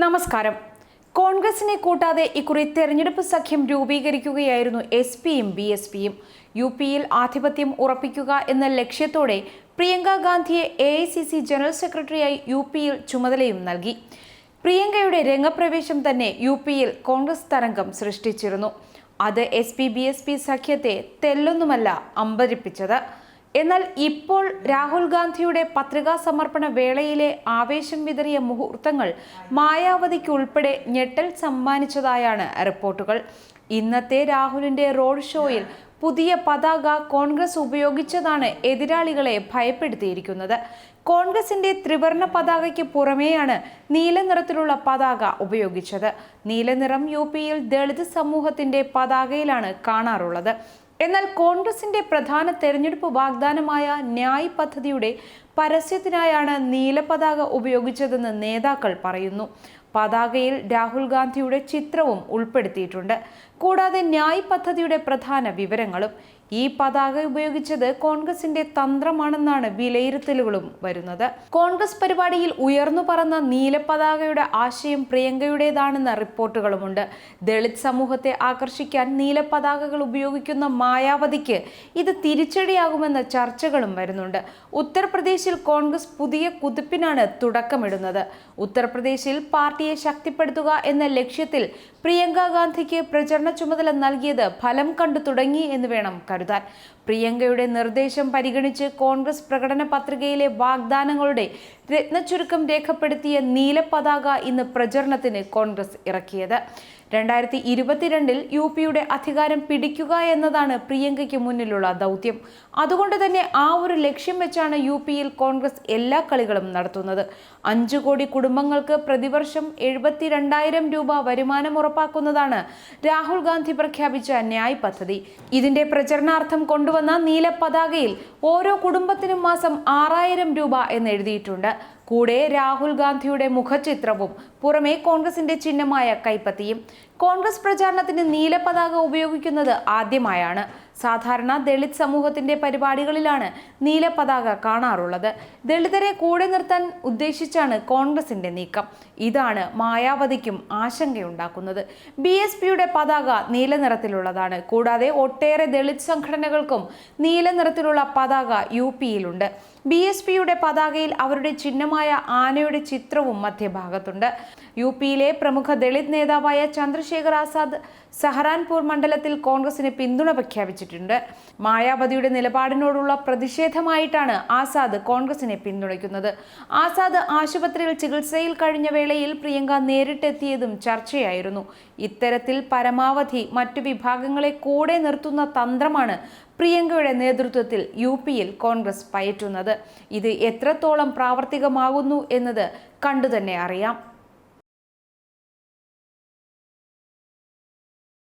നമസ്കാരം. കോൺഗ്രസിനെ കൂട്ടാതെ ഇക്കുറി തെരഞ്ഞെടുപ്പ് സഖ്യം രൂപീകരിക്കുകയായിരുന്നു എസ് പിയും ബി എസ് പിയും. യു പിയിൽ ആധിപത്യം ഉറപ്പിക്കുക എന്ന ലക്ഷ്യത്തോടെ പ്രിയങ്ക ഗാന്ധിയെ A I C C general സെക്രട്ടറിയായി യു പിയിൽ ചുമതലയും നൽകി. പ്രിയങ്കയുടെ രംഗപ്രവേശം തന്നെ യു പിയിൽ കോൺഗ്രസ് തരംഗം സൃഷ്ടിച്ചിരുന്നു. അത് S P B S P സഖ്യത്തെ തെല്ലൊന്നുമല്ല അമ്പരിപ്പിച്ചത്. എന്നാൽ ഇപ്പോൾ രാഹുൽ ഗാന്ധിയുടെ പത്രികാ സമർപ്പണ വേളയിലെ ആവേശം വിതറിയ മുഹൂർത്തങ്ങൾ മായാവതിക്കുൾപ്പെടെ ഞെട്ടൽ സമ്മാനിച്ചതായാണ് റിപ്പോർട്ടുകൾ. ഇന്നത്തെ രാഹുലിന്റെ റോഡ് ഷോയിൽ പുതിയ പതാക കോൺഗ്രസ് ഉപയോഗിച്ചതാണ് എതിരാളികളെ ഭയപ്പെടുത്തിയിരിക്കുന്നത്. കോൺഗ്രസിന്റെ ത്രിവർണ പതാകയ്ക്ക് പുറമേയാണ് നീലനിറത്തിലുള്ള പതാക ഉപയോഗിച്ചത്. നീലനിറം യു പിയിൽ ദളിത് സമൂഹത്തിന്റെ പതാകയിലാണ് കാണാറുള്ളത്. എന്നാൽ കോൺഗ്രസിന്റെ പ്രധാന തെരഞ്ഞെടുപ്പ് വാഗ്ദാനമായ ന്യായ് പദ്ധതിയുടെ പരസ്യത്തിനായാണ് നീലപതാക ഉപയോഗിച്ചതെന്ന് നേതാക്കൾ പറയുന്നു. പതാകയിൽ രാഹുൽ ഗാന്ധിയുടെ ചിത്രവും ഉൾപ്പെടുത്തിയിട്ടുണ്ട്. കൂടാതെ ന്യായ് പദ്ധതിയുടെ പ്രധാന വിവരങ്ങളും ഈ പതാക ഉപയോഗിച്ചത് കോൺഗ്രസിന്റെ തന്ത്രമാണെന്നാണ് വിലയിരുത്തലുകളും വരുന്നത്. കോൺഗ്രസ് പരിപാടിയിൽ ഉയർന്നു പറന്ന നീലപതാകയുടെ ആശയം പ്രിയങ്കയുടേതാണെന്ന റിപ്പോർട്ടുകളുമുണ്ട്. ദളിത് സമൂഹത്തെ ആകർഷിക്കാൻ നീലപതാകകൾ ഉപയോഗിക്കുന്ന മായാവതിക്ക് ഇത് തിരിച്ചടിയാകുമെന്ന ചർച്ചകളും വരുന്നുണ്ട്. ഉത്തർപ്രദേശിൽ കോൺഗ്രസ് പുതിയ കുതിപ്പിനാണ് തുടക്കമിടുന്നത്. ഉത്തർപ്രദേശിൽ പാർട്ടിയെ ശക്തിപ്പെടുത്തുക എന്ന ലക്ഷ്യത്തിൽ പ്രിയങ്ക ഗാന്ധിക്ക് പ്രചരണ ചുമതല നൽകിയത് ഫലം കണ്ടു തുടങ്ങി എന്ന് വേണം കരുതാൻ. പ്രിയങ്കയുടെ നിർദ്ദേശം പരിഗണിച്ച് കോൺഗ്രസ് പ്രകടന പത്രികയിലെ വാഗ്ദാനങ്ങളുടെ രത്നച്ചുരുക്കം രേഖപ്പെടുത്തിയ നീലപതാക ഇന്ന് പ്രചരണത്തിന് കോൺഗ്രസ് ഇറക്കിയത്. രണ്ടായിരത്തി ഇരുപത്തിരണ്ടിൽ യു പിയുടെ അധികാരം പിടിക്കുക എന്നതാണ് പ്രിയങ്കയ്ക്ക് മുന്നിലുള്ള ദൗത്യം. അതുകൊണ്ട് തന്നെ ആ ഒരു ലക്ഷ്യം വെച്ചാണ് യു പിയിൽ കോൺഗ്രസ് എല്ലാ കളികളും നടത്തുന്നത്. അഞ്ചു കോടി കുടുംബങ്ങൾക്ക് പ്രതിവർഷം എഴുപത്തിരണ്ടായിരം രൂപ വരുമാനം ഉറപ്പാക്കുന്നതാണ് രാഹുൽ ഗാന്ധി പ്രഖ്യാപിച്ച ന്യായ് പദ്ധതി. ഇതിന്റെ പ്രചരണാർത്ഥം കൊണ്ടുവന്ന നീല പതാകയിൽ ഓരോ കുടുംബത്തിനും മാസം ആറായിരം രൂപ എന്ന് എഴുതിയിട്ടുണ്ട്. കൂടെ രാഹുൽ ഗാന്ധിയുടെ മുഖചിത്രവും പുറമെ കോൺഗ്രസിന്റെ ചിഹ്നമായ കൈപ്പത്തിയും. കോൺഗ്രസ് പ്രചാരണത്തിന് നീല പതാക ഉപയോഗിക്കുന്നത് ആദ്യമായാണ്. സാധാരണ ദളിത് സമൂഹത്തിന്റെ പരിപാടികളിലാണ് നീല പതാക കാണാറുള്ളത്. ദളിതരെ കൂടെ നിർത്താൻ ഉദ്ദേശിച്ചാണ് കോൺഗ്രസിന്റെ നീക്കം. ഇതാണ് മായാവതിക്കും ആശങ്കയുണ്ടാക്കുന്നത്. ബി എസ് പിയുടെ പതാക നീല നിറത്തിലുള്ളതാണ്. കൂടാതെ ഒട്ടേറെ ദളിത് സംഘടനകൾക്കും നീല നിറത്തിലുള്ള പതാക യു പിയിലുണ്ട്. ബി എസ് പിയുടെ പതാകയിൽ അവരുടെ ചിഹ്നമായ ആനയുടെ ചിത്രവും മധ്യഭാഗത്തുണ്ട്. യു പിയിലെ പ്രമുഖ ദളിത് നേതാവായ ചന്ദ്രശേഖർ ആസാദ് സഹറാൻപൂർ മണ്ഡലത്തിൽ കോൺഗ്രസിന് പിന്തുണ പ്രഖ്യാപിച്ചിട്ടുണ്ട്. മായാവതിയുടെ നിലപാടിനോടുള്ള പ്രതിഷേധമായിട്ടാണ് ആസാദ് കോൺഗ്രസിനെ പിന്തുണയ്ക്കുന്നത്. ആസാദ് ആശുപത്രിയിൽ ചികിത്സയിൽ കഴിഞ്ഞ വേളയിൽ പ്രിയങ്ക നേരിട്ടെത്തിയതും ചർച്ചയായിരുന്നു. ഇത്തരത്തിൽ പരമാവധി മറ്റു വിഭാഗങ്ങളെ കൂടെ നിർത്തുന്ന തന്ത്രമാണ് പ്രിയങ്കയുടെ നേതൃത്വത്തിൽ യു പിയിൽ കോൺഗ്രസ് പയറ്റുന്നത്. ഇത് എത്രത്തോളം പ്രാവർത്തികമാകുന്നു എന്നത് കണ്ടുതന്നെ അറിയാം.